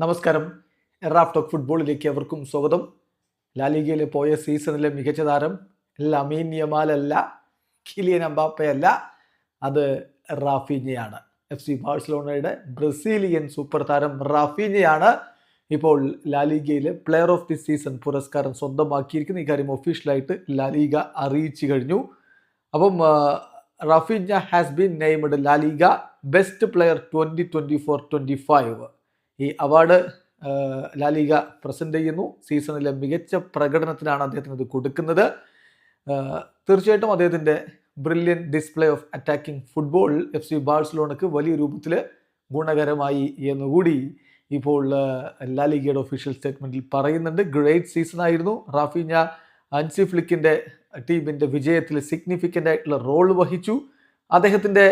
നമസ്കാരം. എറാഫ് ടോക്ക് ഫുട്ബോളിലേക്ക് അവർക്കും സ്വാഗതം. ലാലിഗയിൽ പോയ സീസണിലെ മികച്ച താരം ലമീൻ യമാലല്ല കിലിയൻ അമ്പാപ്പയല്ല അത് റാഫീഞ്ഞയാണ് എഫ് സി ബാഴ്സലോണയുടെ ബ്രസീലിയൻ സൂപ്പർ താരം റാഫീഞ്ഞയാണ് ഇപ്പോൾ ലാലിഗയിലെ പ്ലെയർ ഓഫ് ദി സീസൺ പുരസ്കാരം സ്വന്തമാക്കിയിരിക്കുന്ന ഇക്കാര്യം കാര്യം ഒഫീഷ്യലായിട്ട് ലാലിഗ അറിയിച്ചു കഴിഞ്ഞു. അപ്പം Raphinha has been named La Liga best player twenty twenty four twenty five ഈ അവാർഡ് ലാലിക പ്രസന്റ് ചെയ്യുന്നു. സീസണിലെ മികച്ച പ്രകടനത്തിനാണ് അദ്ദേഹത്തിന് ഇത് കൊടുക്കുന്നത്. തീർച്ചയായിട്ടും അദ്ദേഹത്തിന്റെ brilliant display of attacking football F C ബാഴ്സലോണക്ക് വലിയ രൂപത്തിൽ ഗുണകരമായി എന്നുകൂടി ഇപ്പോൾ ലാലിഗയുടെ ഒഫീഷ്യൽ സ്റ്റേറ്റ്മെന്റിൽ പറയുന്നുണ്ട്. ഗ്രേറ്റ് സീസൺ ആയിരുന്നു. റാഫിഞ്ഞ അൻസി ഫ്ലിക്കിന്റെ ടീമിന്റെ വിജയത്തിൽ സിഗ്നിഫിക്കന്റ് ആയിട്ടുള്ള റോൾ വഹിച്ചു. അദ്ദേഹത്തിന്റെ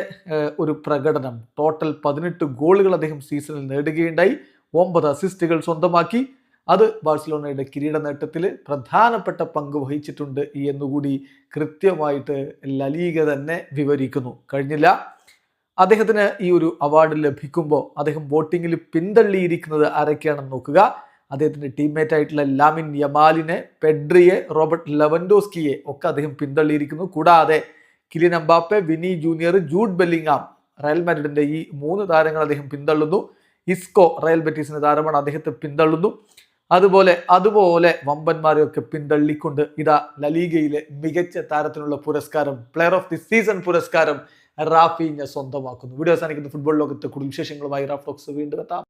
ഒരു പ്രകടനം. ടോട്ടൽ പതിനെട്ട് ഗോളുകൾ അദ്ദേഹം സീസണിൽ നേടുകയുണ്ടായി. ഒമ്പത് അസിസ്റ്റുകൾ സ്വന്തമാക്കി. അത് ബാഴ്സലോണയുടെ കിരീട നേട്ടത്തിൽ പ്രധാനപ്പെട്ട പങ്ക് വഹിച്ചിട്ടുണ്ട് എന്നുകൂടി കൃത്യമായിട്ട് ലലീഗ തന്നെ വിവരിക്കുന്നു. കഴിഞ്ഞില്ല. അദ്ദേഹത്തിന് ഈ ഒരു അവാർഡ് ലഭിക്കുമ്പോൾ അദ്ദേഹം വോട്ടിങ്ങിൽ പിന്തള്ളിയിരിക്കുന്നത് ആരൊക്കെയാണെന്ന് നോക്കുക. അദ്ദേഹത്തിന്റെ ടീംമേറ്റ് ആയിട്ടുള്ള ലാമിൻ യമാലിനെ പെഡ്രിയെ റോബർട്ട് ലെവൻഡോസ്കിയെ ഒക്കെ അദ്ദേഹം പിന്തള്ളിയിരിക്കുന്നു. കൂടാതെ Kylian Mbappe Vini junior Jude Bellingham Real മാഡ്രിഡിന്റെ ഈ മൂന്ന് താരങ്ങൾ അദ്ദേഹം പിന്തള്ളുന്നു. ഇസ്കോ റയൽ ബെറ്റീസിന്റെ താരമാണ് അദ്ദേഹത്തെ പിന്തള്ളുന്നു. അതുപോലെ അതുപോലെ വമ്പന്മാരെയൊക്കെ പിന്തള്ളിക്കൊണ്ട് ഇതാ ലലീഗയിലെ മികച്ച താരത്തിനുള്ള പുരസ്കാരം പ്ലെയർ ഓഫ് ദി സീസൺ പുരസ്കാരം റാഫിനെ സ്വന്തമാക്കുന്നു. വീഡിയോ അവസാനിക്കുന്ന. ഫുട്ബോൾ ലോകത്തെ കൂടുതൽ വിശേഷങ്ങളുമായി റാഫ് ടോക്സ് വീണ്ടും എത്താം.